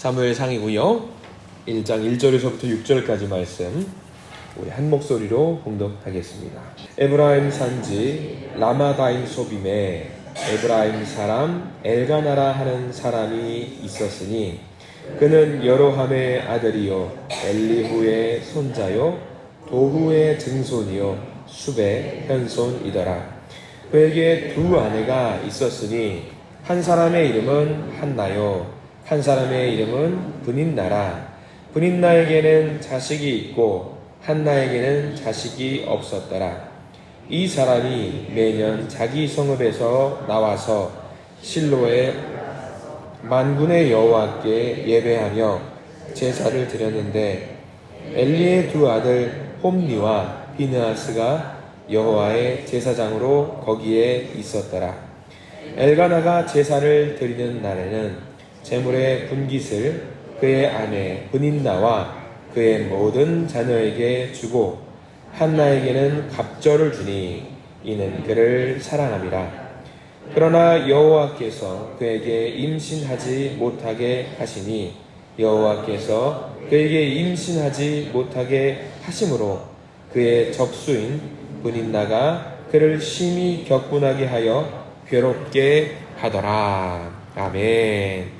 사무엘 상이고요. 1장 1절에서부터 6절까지 말씀 우리 한 목소리로 공독하겠습니다. 에브라임 산지 라마다임 소빔에 에브라임 사람 엘가나라 하는 사람이 있었으니 그는 여로함의 아들이요 엘리후의 손자요 도후의 증손이요 수베 현손이더라. 그에게 두 아내가 있었으니 한 사람의 이름은 한나요 한 사람의 이름은 분인나라 분인나에게는 자식이 있고 한나에게는 자식이 없었더라 이 사람이 매년 자기 성읍에서 나와서 실로에 만군의 여호와께 예배하며 제사를 드렸는데 엘리의 두 아들 홈니와 비느하스가 여호와의 제사장으로 거기에 있었더라. 엘가나가 제사를 드리는 날에는 제물의 분깃을 그의 아내 분인나와 그의 모든 자녀에게 주고 한나에게는 갑절을 주니 이는 그를 사랑함이라. 그러나 여호와께서 그에게 임신하지 못하게 하시니 여호와께서 그에게 임신하지 못하게 하심으로 그의 접수인 분인나가 그를 심히 격분하게 하여 괴롭게 하더라. 아멘.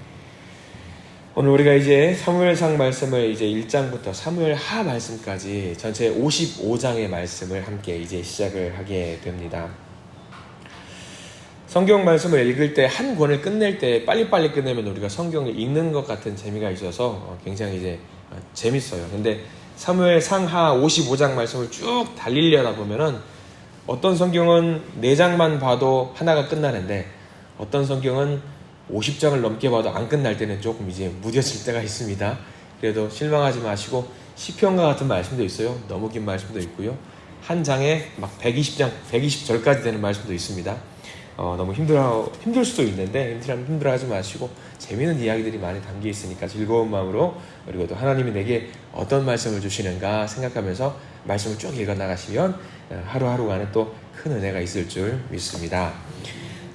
오늘 우리가 이제 사무엘상 말씀을 이제 1장부터 사무엘 하 말씀까지 전체 55장의 말씀을 함께 이제 시작을 하게 됩니다. 성경 말씀을 읽을 때 한 권을 끝낼 때 빨리빨리 끝내면 우리가 성경을 읽는 것 같은 재미가 있어서 어, 굉장히 이제 어, 재밌어요. 근데 사무엘 상하 55장 말씀을 쭉 달리려다 보면은 어떤 성경은 4장만 봐도 하나가 끝나는데 어떤 성경은 50장을 넘게 봐도 안 끝날 때는 조금 이제 무뎌질 때가 있습니다. 그래도 실망하지 마시고 시편과 같은 말씀도 있어요. 너무 긴 말씀도 있고요. 한 장에 막 120장, 120절까지 되는 말씀도 있습니다. 어, 너무 힘들어 힘들 수도 있는데 힘들면 힘들어하지 마시고 재미있는 이야기들이 많이 담겨 있으니까 즐거운 마음으로 그리고 또 하나님이 내게 어떤 말씀을 주시는가 생각하면서 말씀을 쭉 읽어 나가시면 어, 하루하루 안에 또 큰 은혜가 있을 줄 믿습니다.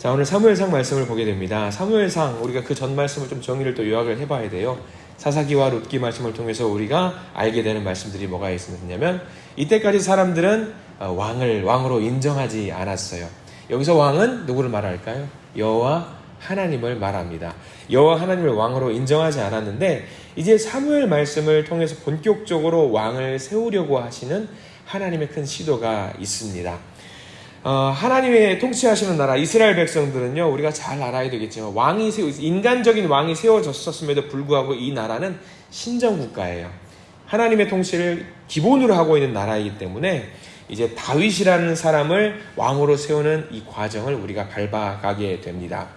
자 오늘 사무엘상 말씀을 보게 됩니다. 사무엘상 우리가 그 전 말씀을 좀 정리를 또 요약을 해 봐야 돼요. 사사기와 룻기 말씀을 통해서 우리가 알게 되는 말씀들이 뭐가 있었냐면 이때까지 사람들은 어, 왕을 왕으로 인정하지 않았어요. 여기서 왕은 누구를 말할까요? 여호와 하나님을 말합니다. 여호와 하나님을 왕으로 인정하지 않았는데 이제 사무엘 말씀을 통해서 본격적으로 왕을 세우려고 하시는 하나님의 큰 시도가 있습니다. 어, 하나님의 통치하시는 나라 이스라엘 백성들은요 우리가 잘 알아야 되겠지만 왕이 세우 인간적인 왕이 세워졌었음에도 불구하고 이 나라는 신정 국가예요. 하나님의 통치를 기본으로 하고 있는 나라이기 때문에 이제 다윗이라는 사람을 왕으로 세우는 이 과정을 우리가 밟아가게 됩니다.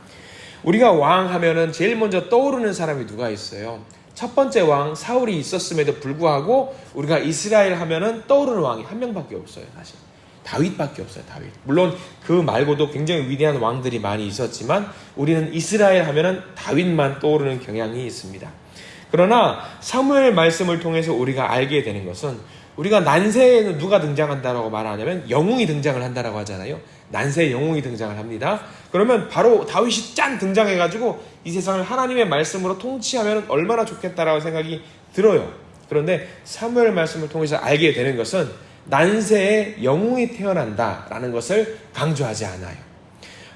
우리가 왕 하면은 제일 먼저 떠오르는 사람이 누가 있어요? 첫 번째 왕 사울이 있었음에도 불구하고 우리가 이스라엘 하면은 떠오르는 왕이 한 명밖에 없어요, 사실. 다윗밖에 없어요, 다윗. 물론 그 말고도 굉장히 위대한 왕들이 많이 있었지만 우리는 이스라엘 하면은 다윗만 떠오르는 경향이 있습니다. 그러나 사무엘 말씀을 통해서 우리가 알게 되는 것은 우리가 난세에는 누가 등장한다라고 말하냐면 영웅이 등장을 한다라고 하잖아요. 난세에 영웅이 등장을 합니다. 그러면 바로 다윗이 짠 등장해가지고 이 세상을 하나님의 말씀으로 통치하면 얼마나 좋겠다라고 생각이 들어요. 그런데 사무엘 말씀을 통해서 알게 되는 것은 난세에 영웅이 태어난다라는 것을 강조하지 않아요.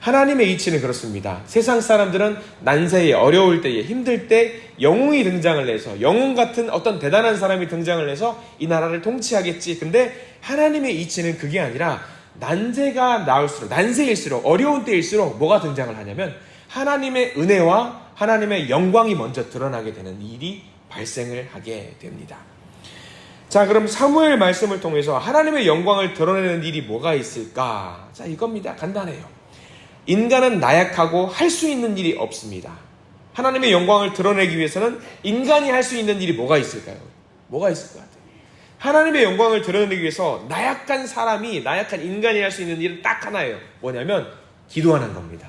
하나님의 이치는 그렇습니다. 세상 사람들은 난세에 어려울 때에 힘들 때 영웅이 등장을 해서 영웅 같은 어떤 대단한 사람이 등장을 해서 이 나라를 통치하겠지. 근데 하나님의 이치는 그게 아니라 난세가 나올수록 난세일수록 어려운 때일수록 뭐가 등장을 하냐면 하나님의 은혜와 하나님의 영광이 먼저 드러나게 되는 일이 발생을 하게 됩니다. 자, 그럼 사무엘 말씀을 통해서 하나님의 영광을 드러내는 일이 뭐가 있을까? 자, 이겁니다. 간단해요. 인간은 나약하고 할 수 있는 일이 없습니다. 하나님의 영광을 드러내기 위해서는 인간이 할 수 있는 일이 뭐가 있을까요? 뭐가 있을 것 같아요? 하나님의 영광을 드러내기 위해서 나약한 사람이, 나약한 인간이 할 수 있는 일은 딱 하나예요. 뭐냐면, 기도하는 겁니다.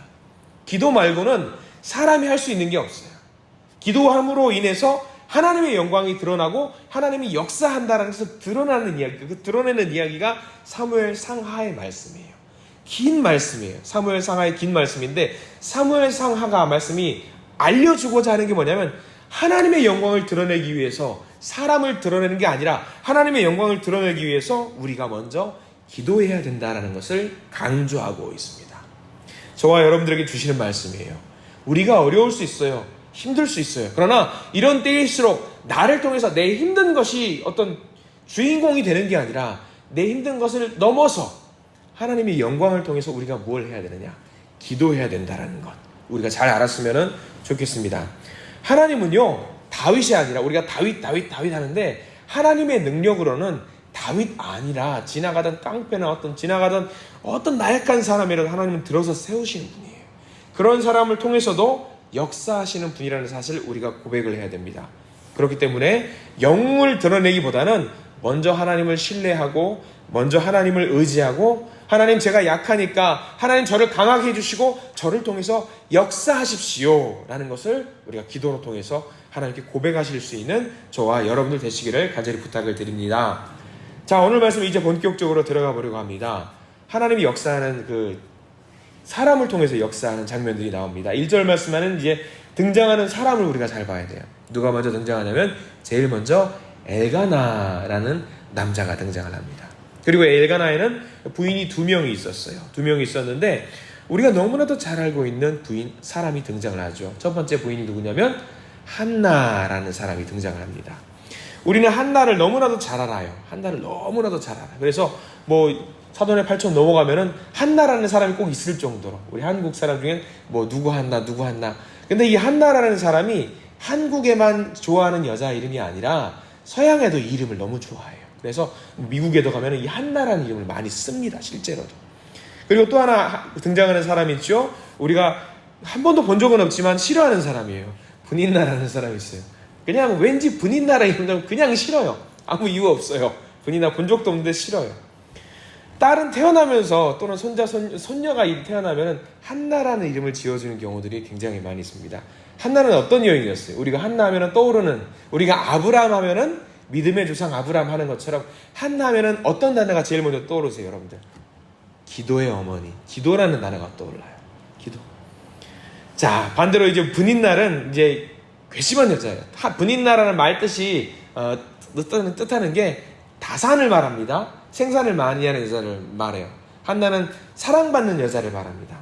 기도 말고는 사람이 할 수 있는 게 없어요. 기도함으로 인해서 하나님의 영광이 드러나고 하나님이 역사한다는 것을 드러나는 이야기, 그 드러내는 이야기가 사무엘 상하의 말씀이에요. 긴 말씀이에요. 사무엘 상하의 긴 말씀인데 사무엘 상하가 말씀이 알려주고자 하는 게 뭐냐면 하나님의 영광을 드러내기 위해서 사람을 드러내는 게 아니라 하나님의 영광을 드러내기 위해서 우리가 먼저 기도해야 된다라는 것을 강조하고 있습니다. 저와 여러분들에게 주시는 말씀이에요. 우리가 어려울 수 있어요. 힘들 수 있어요. 그러나 이런 때일수록 나를 통해서 내 힘든 것이 어떤 주인공이 되는 게 아니라 내 힘든 것을 넘어서 하나님의 영광을 통해서 우리가 뭘 해야 되느냐? 기도해야 된다라는 것. 우리가 잘 알았으면 좋겠습니다. 하나님은요, 다윗이 아니라 우리가 다윗, 다윗, 다윗 하는데 하나님의 능력으로는 다윗 아니라 지나가던 깡패나 어떤 지나가던 어떤 나약한 사람이라도 하나님은 들어서 세우시는 분이에요. 그런 사람을 통해서도 역사하시는 분이라는 사실 우리가 고백을 해야 됩니다. 그렇기 때문에 영웅을 드러내기보다는 먼저 하나님을 신뢰하고 먼저 하나님을 의지하고 하나님 제가 약하니까 하나님 저를 강하게 해주시고 저를 통해서 역사하십시오 라는 것을 우리가 기도로 통해서 하나님께 고백하실 수 있는 저와 여러분들 되시기를 간절히 부탁을 드립니다. 자 오늘 말씀 이제 본격적으로 들어가 보려고 합니다. 하나님이 역사하는 그 사람을 통해서 역사하는 장면들이 나옵니다. 1절 말씀하는 이제 등장하는 사람을 우리가 잘 봐야 돼요. 누가 먼저 등장하냐면 제일 먼저 엘가나라는 남자가 등장을 합니다. 그리고 엘가나에는 부인이 두 명이 있었어요. 두 명이 있었는데 우리가 너무나도 잘 알고 있는 부인 사람이 등장을 하죠. 첫 번째 부인이 누구냐면 한나라는 사람이 등장을 합니다. 우리는 한나를 너무나도 잘 알아요. 한나를 너무나도 잘 알아요. 그래서 뭐 사돈의 8천 넘어가면은 한나라는 사람이 꼭 있을 정도로 우리 한국 사람 중엔 뭐 누구 한나 누구 한나. 근데 이 한나라는 사람이 한국에만 좋아하는 여자 이름이 아니라 서양에도 이 이름을 너무 좋아해요. 그래서 미국에도 가면은 이 한나라는 이름을 많이 씁니다. 실제로도. 그리고 또 하나 등장하는 사람이 있죠. 우리가 한 번도 본 적은 없지만 싫어하는 사람이에요. 분인나라는 사람이 있어요. 그냥 왠지 분인나라 이름 그냥 싫어요. 아무 이유 없어요. 분인나 본 적도 없는데 싫어요. 딸은 태어나면서 또는 손자 손, 손녀가 태어나면 한나라는 이름을 지어주는 경우들이 굉장히 많이 있습니다. 한나는 어떤 여인이었어요? 우리가 한나 하면 떠오르는 우리가 아브라함 하면은 믿음의 조상 아브라함 하는 것처럼 한나 하면은 어떤 단어가 제일 먼저 떠오르세요, 여러분들? 기도의 어머니, 기도라는 단어가 떠올라요. 기도. 자 반대로 이제 분인날은 이제 괘씸한 여자예요. 분인나라는 말 뜻이 어, 뜻하는 게 다산을 말합니다. 생산을 많이 하는 여자를 말해요. 한나는 사랑받는 여자를 말합니다.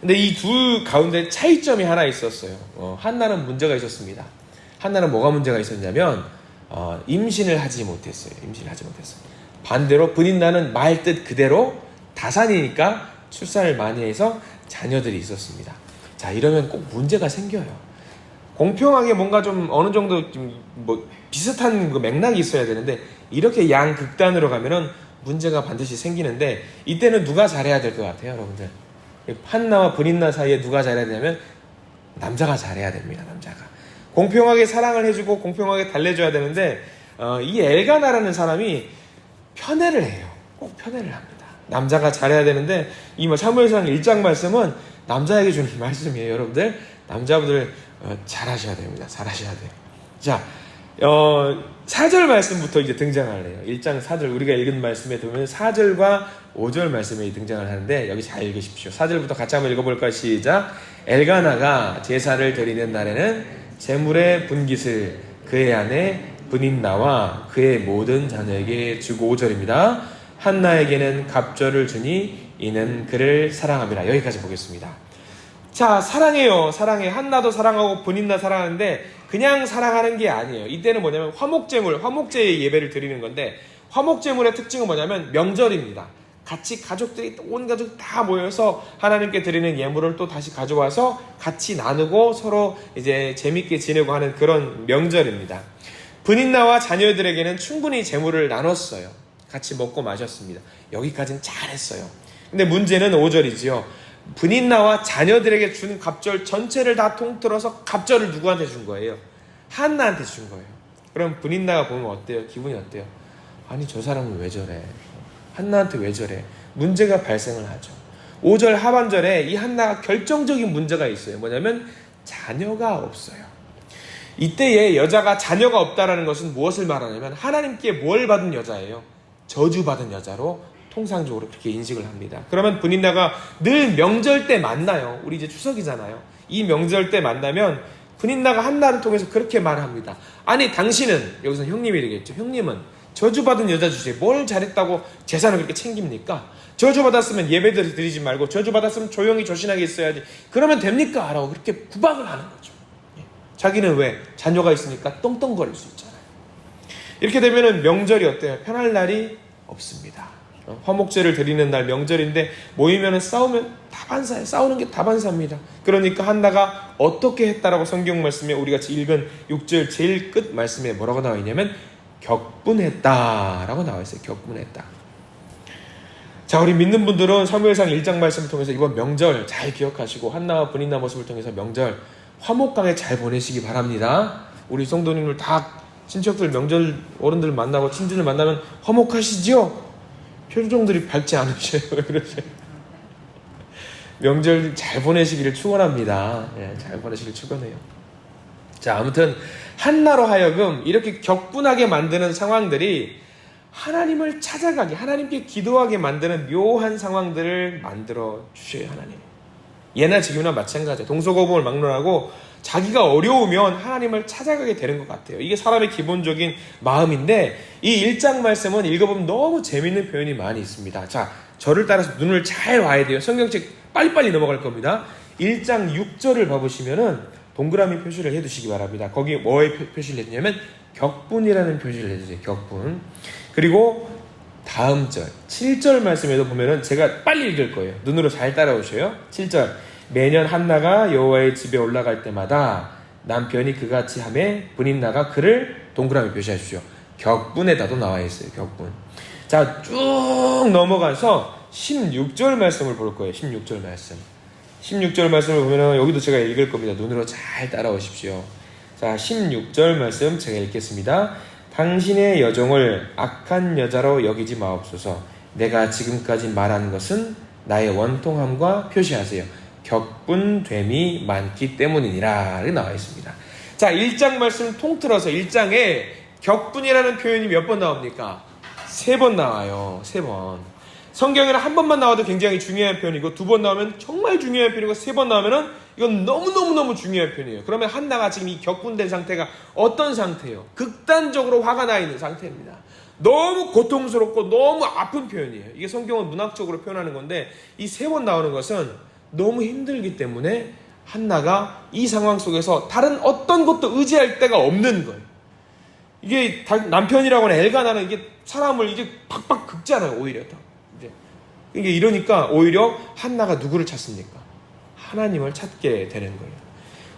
근데 이 두 가운데 차이점이 하나 있었어요. 어, 한나는 문제가 있었습니다. 한나는 뭐가 문제가 있었냐면 어, 임신을 하지 못했어요. 임신을 하지 못했어요. 반대로 분인나는 말 뜻 그대로 다산이니까 출산을 많이 해서 자녀들이 있었습니다. 자 이러면 꼭 문제가 생겨요. 공평하게 뭔가 좀 어느 정도 좀 뭐 비슷한 그 맥락이 있어야 되는데 이렇게 양 극단으로 가면은 문제가 반드시 생기는데 이때는 누가 잘해야 될 것 같아요, 여러분들? 한나와 분인나 사이에 누가 잘해야 되냐면 남자가 잘해야 됩니다, 남자가. 공평하게 사랑을 해주고 공평하게 달래줘야 되는데 어, 이 엘가나라는 사람이 편애를 해요. 꼭 편애를 합니다. 남자가 잘해야 되는데 이 뭐 사무엘상 1장 말씀은 남자에게 주는 말씀이에요, 여러분들. 남자분들 어, 잘하셔야 됩니다. 잘하셔야 돼요. 자, 어, 4절 말씀부터 이제 등장을 해요. 1장 4절, 우리가 읽은 말씀에 보면 4절과 5절 말씀에 등장을 하는데 여기 잘 읽으십시오. 4절부터 같이 한번 읽어볼까요? 시작. 엘가나가 제사를 드리는 날에는 재물의 분깃을 그의 아내 분인 나와 그의 모든 자녀에게 주고 5절입니다. 한나에게는 갑절을 주니 이는 그를 사랑합니다. 여기까지 보겠습니다. 자, 사랑해요. 사랑해. 한나도 사랑하고 본인나 사랑하는데 그냥 사랑하는 게 아니에요. 이때는 뭐냐면 화목제물, 화목제의 예배를 드리는 건데 화목제물의 특징은 뭐냐면 명절입니다. 같이 가족들이 온 가족 다 모여서 하나님께 드리는 예물을 또 다시 가져와서 같이 나누고 서로 이제 재밌게 지내고 하는 그런 명절입니다. 분인나와 자녀들에게는 충분히 재물을 나눴어요. 같이 먹고 마셨습니다. 여기까지는 잘했어요. 근데 문제는 5절이지요. 분인나와 자녀들에게 준 갑절 전체를 다 통틀어서 갑절을 누구한테 준 거예요? 한나한테 준 거예요. 그럼 분인나가 보면 어때요? 기분이 어때요? 아니 저 사람은 왜 저래? 한나한테 왜 저래? 문제가 발생을 하죠. 5절 하반절에 이 한나가 결정적인 문제가 있어요. 뭐냐면 자녀가 없어요. 이때에 여자가 자녀가 없다라는 것은 무엇을 말하냐면 하나님께 뭘 받은 여자예요? 저주받은 여자로 통상적으로 그렇게 인식을 합니다. 그러면 분인나가 늘 명절 때 만나요. 우리 이제 추석이잖아요. 이 명절 때 만나면 분인나가 한나를 통해서 그렇게 말합니다. 아니 당신은 여기서 형님이 되겠죠. 형님은 저주받은 여자 주제에 뭘 잘했다고 재산을 그렇게 챙깁니까? 저주받았으면 예배들 드리지 말고 저주받았으면 조용히 조신하게 있어야지. 그러면 됩니까? 라고 그렇게 구박을 하는 거죠. 예. 자기는 왜? 자녀가 있으니까 똥똥거릴 수 있잖아요. 이렇게 되면은 명절이 어때요? 편할 날이 없습니다. 어, 화목제를 드리는 날 명절인데 모이면은 싸우면 다반사예요. 싸우는 게 다반사입니다. 그러니까 한나가 어떻게 했다라고 성경 말씀에 우리가 읽은 6절 제일 끝 말씀에 뭐라고 나와 있냐면 격분했다라고 나와 있어요. 격분했다. 자, 우리 믿는 분들은 사무엘상 1장 말씀을 통해서 이번 명절 잘 기억하시고 한나와 분인나 모습을 통해서 명절 화목하게 잘 보내시기 바랍니다. 우리 성도님들 다 친척들 명절 어른들 만나고 친지들 만나면 화목하시지요? 표정들이 밝지 않으셔요. 왜 그러세요? 명절 잘 보내시기를 축원합니다. 예, 잘 보내시길 축원해요. 자, 아무튼 한나로 하여금 이렇게 격분하게 만드는 상황들이 하나님을 찾아가게, 하나님께 기도하게 만드는 묘한 상황들을 만들어 주셔요, 하나님. 예나 지금이나 마찬가지예요. 동서고금을 막론하고 자기가 어려우면 하나님을 찾아가게 되는 것 같아요. 이게 사람의 기본적인 마음인데 이 1장 말씀은 읽어보면 너무 재밌는 표현이 많이 있습니다. 자, 저를 따라서 눈을 잘 와야 돼요. 성경책 빨리빨리 넘어갈 겁니다. 1장 6절을 봐보시면은 동그라미 표시를 해두시기 바랍니다. 거기 뭐에 표- 표시를 해주냐면 격분이라는 표시를 해주세요. 격분. 그리고 다음 절 7절 말씀에도 보면은 제가 빨리 읽을 거예요. 눈으로 잘 따라오셔요. 7절 매년 한나가 여호와의 집에 올라갈 때마다 남편이 그같이 함에 분인나가 그를 동그라미 표시하십시오. 격분에다도 나와 있어요. 격분. 자, 쭉 넘어가서 16절 말씀을 볼 거예요. 16절 말씀. 16절 말씀을 보면 여기도 제가 읽을 겁니다. 눈으로 잘 따라오십시오. 자, 16절 말씀 제가 읽겠습니다. 당신의 여종을 악한 여자로 여기지 마옵소서. 내가 지금까지 말한 것은 나의 원통함과 표시하세요. 격분됨이 많기 때문이니라. 이렇게 나와 있습니다. 자, 1장 말씀 통틀어서 1장에 격분이라는 표현이 몇 번 나옵니까? 세 번 나와요. 세 번. 성경에는 한 번만 나와도 굉장히 중요한 표현이고 두 번 나오면 정말 중요한 표현이고 세 번 나오면은 이건 너무너무너무 중요한 표현이에요. 그러면 한나가 지금 이 격분된 상태가 어떤 상태예요? 극단적으로 화가 나 있는 상태입니다. 너무 고통스럽고 너무 아픈 표현이에요. 이게 성경은 문학적으로 표현하는 건데 이 세 번 나오는 것은 너무 힘들기 때문에 한나가 이 상황 속에서 다른 어떤 것도 의지할 데가 없는 거예요. 이게 다- 남편이라고는 엘가나는 이게 사람을 이게 팍팍 긁잖아요. 오히려 더. 이제 이게 이러니까 오히려 한나가 누구를 찾습니까? 하나님을 찾게 되는 거예요.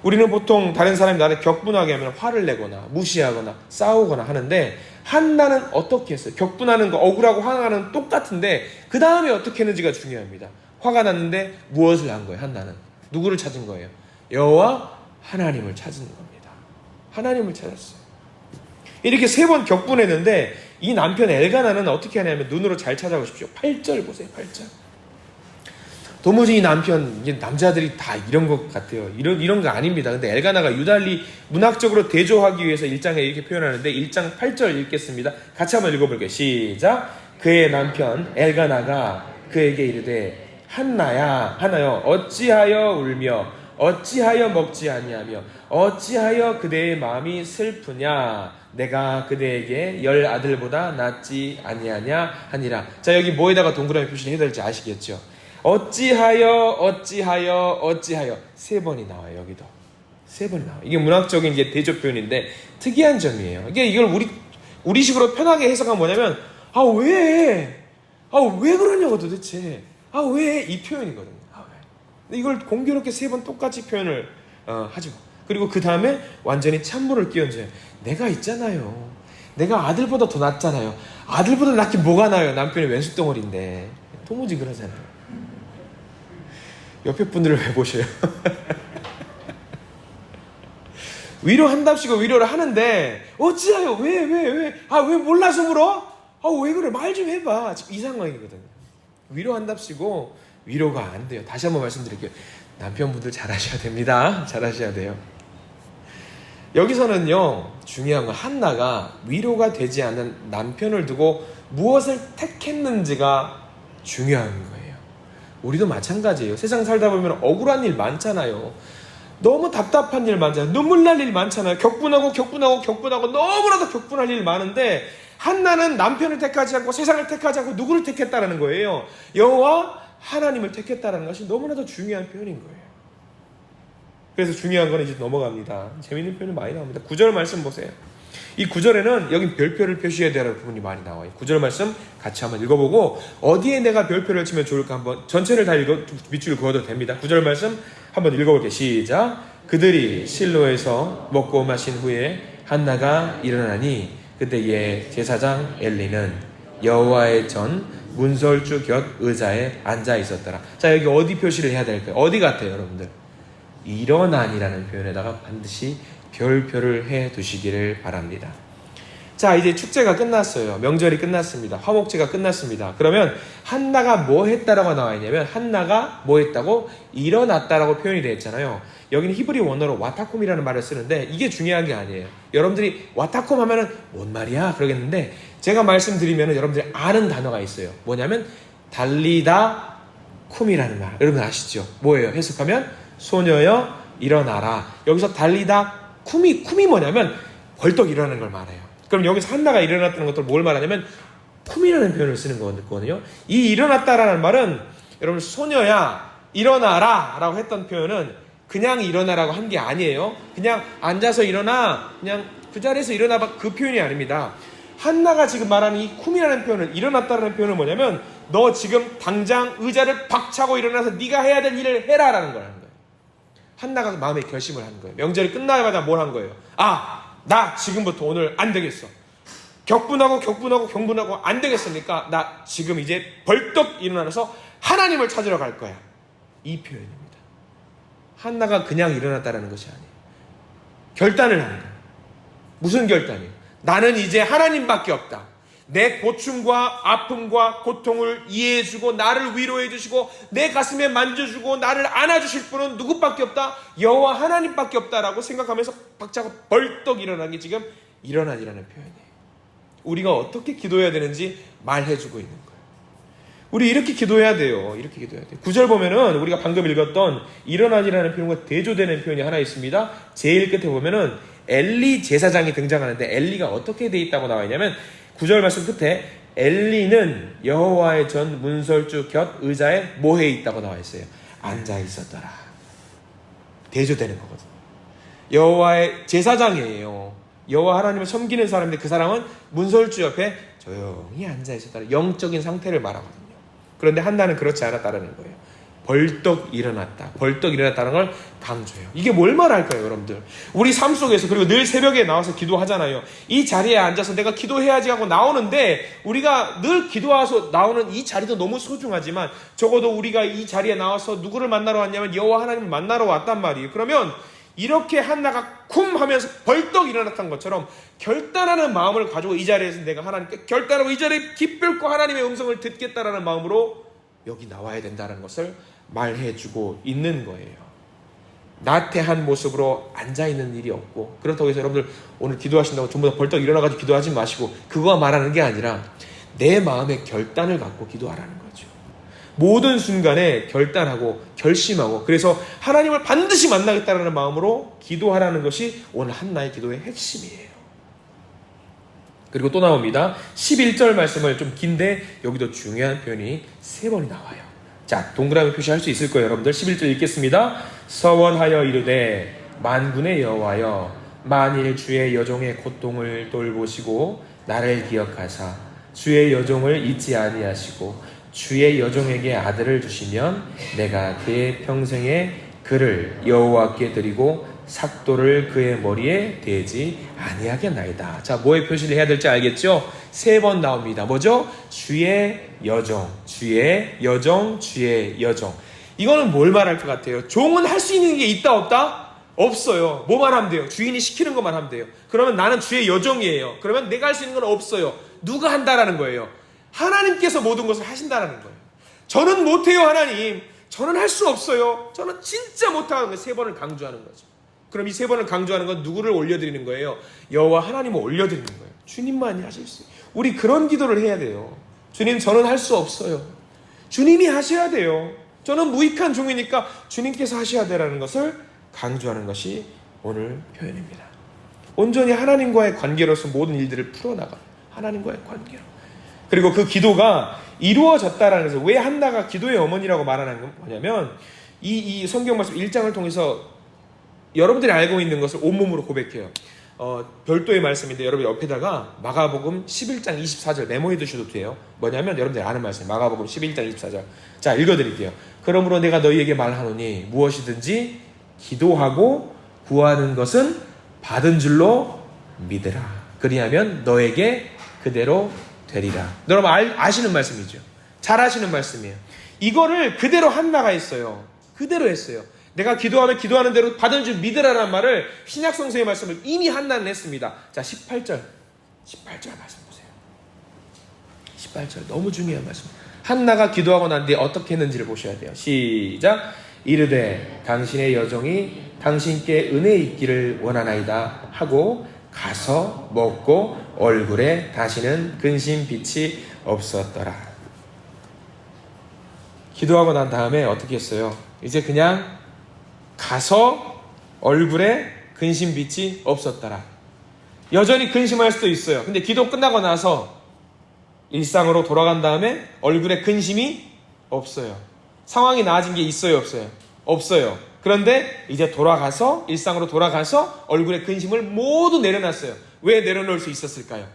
우리는 보통 다른 사람이 나를 격분하게 하면 화를 내거나 무시하거나 싸우거나 하는데 한나는 어떻게 했어요? 격분하는 거 억울하고 화나는 똑같은데 그 다음에 어떻게 했는지가 중요합니다. 화가 났는데 무엇을 한 거예요? 한나는 누구를 찾은 거예요? 여호와 하나님을 찾은 겁니다. 하나님을 찾았어요. 이렇게 세 번 격분했는데 이 남편 엘가나는 어떻게 하냐면 눈으로 잘 찾아보십시오. 8절 보세요. 8절. 도무지 이 남편 이게 남자들이 다 이런 것 같아요. 이런 이런 거 아닙니다. 근데 엘가나가 유달리 문학적으로 대조하기 위해서 1장에 이렇게 표현하는데 1장 8절 읽겠습니다. 같이 한번 읽어볼게요. 시작. 그의 남편 엘가나가 그에게 이르되 한나야 하나여 어찌하여 울며 어찌하여 먹지 아니하며 어찌하여 그대의 마음이 슬프냐? 내가 그대에게 열 아들보다 낫지 아니하냐 하니라. 자 여기 뭐에다가 동그라미 표시를 해야 될지 아시겠죠? 어찌하여 어찌하여 어찌하여. 세 번이 나와요 여기도. 세 번이 나와 요. 이게 문학적인 이제 대조 표현인데 특이한 점이에요. 이게 이걸 우리 우리식으로 편하게 해석하면 뭐냐면 아왜아왜 그러냐고 도대체 아 왜 이 표현이거든요 아, 왜? 이걸 공교롭게 세 번 똑같이 표현을 어, 하죠. 그리고 그 다음에 완전히 찬물을 끼얹어요. 내가 있잖아요. 내가 아들보다 더 낫잖아요. 아들보다 낫긴 뭐가 나요? 남편이 왼수 덩어리인데. 도무지 그러잖아요. 옆에 분들을 왜 보셔요? 위로한답시고 위로를 하는데 어찌하여 왜 왜 왜 아 왜 몰라서 물어? 아 왜 그래 말 좀 해봐 지금 이 상황이거든요 위로한답시고 위로가 안 돼요. 다시 한번 말씀드릴게요. 남편분들 잘하셔야 됩니다. 잘하셔야 돼요. 여기서는요 중요한 건 한나가 위로가 되지 않는 남편을 두고 무엇을 택했는지가 중요한 거예요. 우리도 마찬가지예요. 세상 살다 보면 억울한 일 많잖아요. 너무 답답한 일 많잖아요. 눈물 날 일 많잖아요. 격분하고 격분하고 격분하고 너무나도 격분할 일 많은데 한나는 남편을 택하지 않고 세상을 택하지 않고 누구를 택했다라는 거예요. 여호와 하나님을 택했다라는 것이 너무나도 중요한 표현인 거예요. 그래서 중요한 건 이제 넘어갑니다. 재밌는 표현이 많이 나옵니다. 구절 말씀 보세요. 이 구절에는 여기 별표를 표시해야 되는 부분이 많이 나와요. 구절 말씀 같이 한번 읽어보고 어디에 내가 별표를 치면 좋을까 한번 전체를 다 읽어 밑줄 그어도 됩니다. 구절 말씀 한번 읽어볼게요. 시작. 그들이 실로에서 먹고 마신 후에 한나가 일어나니 그때에 제사장 엘리는 여호와의 전 문설주 곁 의자에 앉아 있었더라. 자 여기 어디 표시를 해야 될까요? 어디 같아요, 여러분들? 일어나니라는 표현에다가 반드시 별표를 해 두시기를 바랍니다. 자, 이제 축제가 끝났어요. 명절이 끝났습니다. 화목제가 끝났습니다. 그러면 한나가 뭐 했다라고 나와 있냐면 한나가 뭐 했다고 일어났다라고 표현이 되어 있잖아요. 여기는 히브리 원어로 와타콤이라는 말을 쓰는데 이게 중요한 게 아니에요. 여러분들이 와타콤 하면은 뭔 말이야? 그러겠는데 제가 말씀드리면은 여러분들이 아는 단어가 있어요. 뭐냐면 달리다 쿰이라는 말. 여러분 아시죠? 뭐예요? 해석하면 소녀여 일어나라. 여기서 달리다 쿰이 쿰이 뭐냐면 벌떡 일어나는 걸 말해요. 그럼 여기서 한나가 일어났다는 것들 뭘 말하냐면 쿰이라는 표현을 쓰는 거거든요. 이 일어났다라는 말은 여러분 소녀야 일어나라라고 했던 표현은 그냥 일어나라고 한 게 아니에요. 그냥 앉아서 일어나 그냥 그 자리에서 일어나봐 그 표현이 아닙니다. 한나가 지금 말하는 이 쿰이라는 표현을 일어났다라는 표현은 뭐냐면 너 지금 당장 의자를 박차고 일어나서 네가 해야 될 일을 해라라는 거라는 거예요. 한나가 마음의 결심을 한 거예요. 명절이 끝나자마자 뭘 한 거예요? 아, 나 지금부터 오늘 안 되겠어. 격분하고 격분하고 경분하고 안 되겠으니까 나 지금 이제 벌떡 일어나서 하나님을 찾으러 갈 거야. 이 표현입니다. 한나가 그냥 일어났다라는 것이 아니에요. 결단을 한 거예요. 무슨 결단이에요? 나는 이제 하나님밖에 없다. 내 고충과 아픔과 고통을 이해해주고 나를 위로해주시고 내 가슴에 만져주고 나를 안아주실 분은 누구밖에 없다. 여호와 하나님밖에 없다라고 생각하면서 박자가 벌떡 일어난 게 지금 일어나지라는 표현이에요. 우리가 어떻게 기도해야 되는지 말해주고 있는 거예요. 우리 이렇게 기도해야 돼요. 이렇게 기도해야 돼요. 구절 보면은 우리가 방금 읽었던 일어나지라는 표현과 대조되는 표현이 하나 있습니다. 제일 끝에 보면은 엘리 제사장이 등장하는데 엘리가 어떻게 돼 있다고 나와 있냐면 구절 말씀 끝에 엘리는 여호와의 전 문설주 곁 의자에 뭐해 있다고 나와 있어요. 앉아 있었더라. 대조되는 거거든요. 여호와의 제사장이에요. 여호와 하나님을 섬기는 사람인데 그 사람은 문설주 옆에 조용히 앉아 있었다. 영적인 상태를 말하거든요. 그런데 한나는 그렇지 않았다는 거예요. 벌떡 일어났다. 벌떡 일어났다는 걸 강조해요. 이게 뭘 말할까요, 여러분들? 우리 삶 속에서 그리고 늘 새벽에 나와서 기도하잖아요. 이 자리에 앉아서 내가 기도해야지 하고 나오는데 우리가 늘 기도와서 나오는 이 자리도 너무 소중하지만 적어도 우리가 이 자리에 나와서 누구를 만나러 왔냐면 여호와 하나님을 만나러 왔단 말이에요. 그러면 이렇게 한나가 쿰 하면서 벌떡 일어났던 것처럼 결단하는 마음을 가지고 이 자리에서 내가 하나님께 결단하고 이 자리에 기필코 하나님의 음성을 듣겠다라는 마음으로 여기 나와야 된다는 것을 말해주고 있는 거예요. 나태한 모습으로 앉아있는 일이 없고 그렇다고 해서 여러분들 오늘 기도하신다고 전부 다 벌떡 일어나가지고 기도하지 마시고 그거 말하는 게 아니라 내 마음의 결단을 갖고 기도하라는 거죠. 모든 순간에 결단하고 결심하고 그래서 하나님을 반드시 만나겠다는 마음으로 기도하라는 것이 오늘 한나의 기도의 핵심이에요. 그리고 또 나옵니다. 11절 말씀을 좀 긴데 여기도 중요한 표현이 세 번이 나와요. 자, 동그라미 표시할 수 있을 거예요, 여러분들. 11절 읽겠습니다. 서원하여 이르되 만군의 여호와여 만일 주의 여종의 고통을 돌보시고 나를 기억하사 주의 여종을 잊지 아니하시고 주의 여종에게 아들을 주시면 내가 그의 평생에 그를 여호와께 드리고 삭도를 그의 머리에 대지 아니하겠나이다. 자, 뭐에 표시를 해야 될지 알겠죠? 세 번 나옵니다. 뭐죠? 주의 여정, 주의 여정, 주의 여정. 이거는 뭘 말할 것 같아요? 종은 할 수 있는 게 있다 없다? 없어요. 뭐만 하면 돼요? 주인이 시키는 것만 하면 돼요. 그러면 나는 주의 여정이에요. 그러면 내가 할 수 있는 건 없어요. 누가 한다라는 거예요. 하나님께서 모든 것을 하신다라는 거예요. 저는 못해요, 하나님. 저는 할 수 없어요. 저는 진짜 못하는 거예요. 세 번을 강조하는 거죠. 그럼 이 세 번을 강조하는 건 누구를 올려드리는 거예요? 여호와 하나님을 올려드리는 거예요. 주님만이 하실 수 있어요. 우리 그런 기도를 해야 돼요. 주님, 저는 할 수 없어요. 주님이 하셔야 돼요. 저는 무익한 종이니까 주님께서 하셔야 되라는 것을 강조하는 것이 오늘 표현입니다. 온전히 하나님과의 관계로서 모든 일들을 풀어나가 하나님과의 관계로. 그리고 그 기도가 이루어졌다라는 것을 왜 한나가 기도의 어머니라고 말하는 건 뭐냐면 이, 이 성경 말씀 1장을 통해서 여러분들이 알고 있는 것을 온몸으로 고백해요. 어, 별도의 말씀인데 여러분 옆에다가 마가복음 11장 24절 메모해 두셔도 돼요. 뭐냐면 여러분들이 아는 말씀 마가복음 11장 24절. 자 읽어드릴게요. 그러므로 내가 너희에게 말하노니 무엇이든지 기도하고 구하는 것은 받은 줄로 믿으라. 그리하면 너에게 그대로 되리라. 여러분 알, 아시는 말씀이죠. 잘 아시는 말씀이에요. 이거를 그대로 한나가 했어요. 그대로 했어요. 내가 기도하면 기도하는 대로 받은 줄 믿으라는 말을 신약 성서의 말씀을 이미 한나는 했습니다. 자, 18절. 18절 말씀 보세요. 18절 너무 중요한 말씀. 한나가 기도하고 난 뒤에 어떻게 했는지를 보셔야 돼요. 시작. 이르되 당신의 여종이 당신께 은혜 있기를 원하나이다 하고 가서 먹고 얼굴에 다시는 근심 빛이 없었더라. 기도하고 난 다음에 어떻게 했어요? 이제 그냥 가서 얼굴에 근심 빛이 없었더라. 여전히 근심할 수도 있어요. 근데 기도 끝나고 나서 일상으로 돌아간 다음에 얼굴에 근심이 없어요. 상황이 나아진 게 있어요, 없어요? 없어요. 그런데 이제 돌아가서 일상으로 돌아가서 얼굴에 근심을 모두 내려놨어요. 왜 내려놓을 수 있었을까요?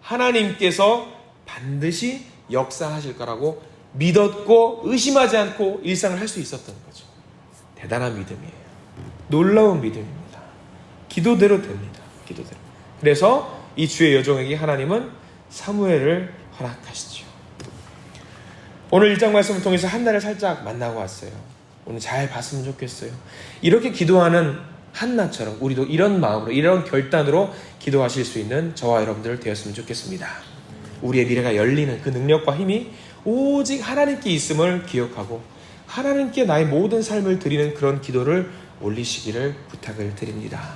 하나님께서 반드시 역사하실 거라고 믿었고 의심하지 않고 일상을 할 수 있었던 거죠. 대단한 믿음이에요. 놀라운 믿음입니다. 기도대로 됩니다. 기도대로. 그래서 이 주의 여종에게 하나님은 사무엘을 허락하시죠. 오늘 1장 말씀을 통해서 한나를 살짝 만나고 왔어요. 오늘 잘 봤으면 좋겠어요. 이렇게 기도하는 한나처럼 우리도 이런 마음으로 이런 결단으로 기도하실 수 있는 저와 여러분들 되었으면 좋겠습니다. 우리의 미래가 열리는 그 능력과 힘이 오직 하나님께 있음을 기억하고 하나님께 나의 모든 삶을 드리는 그런 기도를 올리시기를 부탁을 드립니다.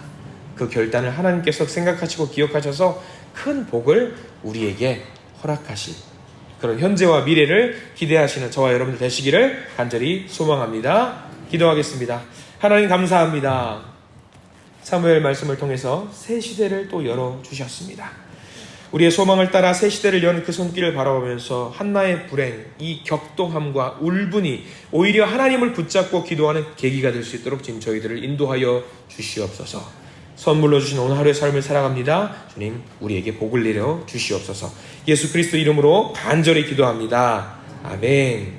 그 결단을 하나님께서 생각하시고 기억하셔서 큰 복을 우리에게 허락하실 그런 현재와 미래를 기대하시는 저와 여러분들 되시기를 간절히 소망합니다. 기도하겠습니다. 하나님 감사합니다. 사무엘 말씀을 통해서 새 시대를 또 열어 주셨습니다. 우리의 소망을 따라 새 시대를 여는 그 손길을 바라보면서 한나의 불행, 이 격동함과 울분이 오히려 하나님을 붙잡고 기도하는 계기가 될 수 있도록 지금 저희들을 인도하여 주시옵소서. 선물로 주신 오늘 하루의 삶을 살아갑니다. 주님, 우리에게 복을 내려 주시옵소서. 예수 그리스도 이름으로 간절히 기도합니다. 아멘.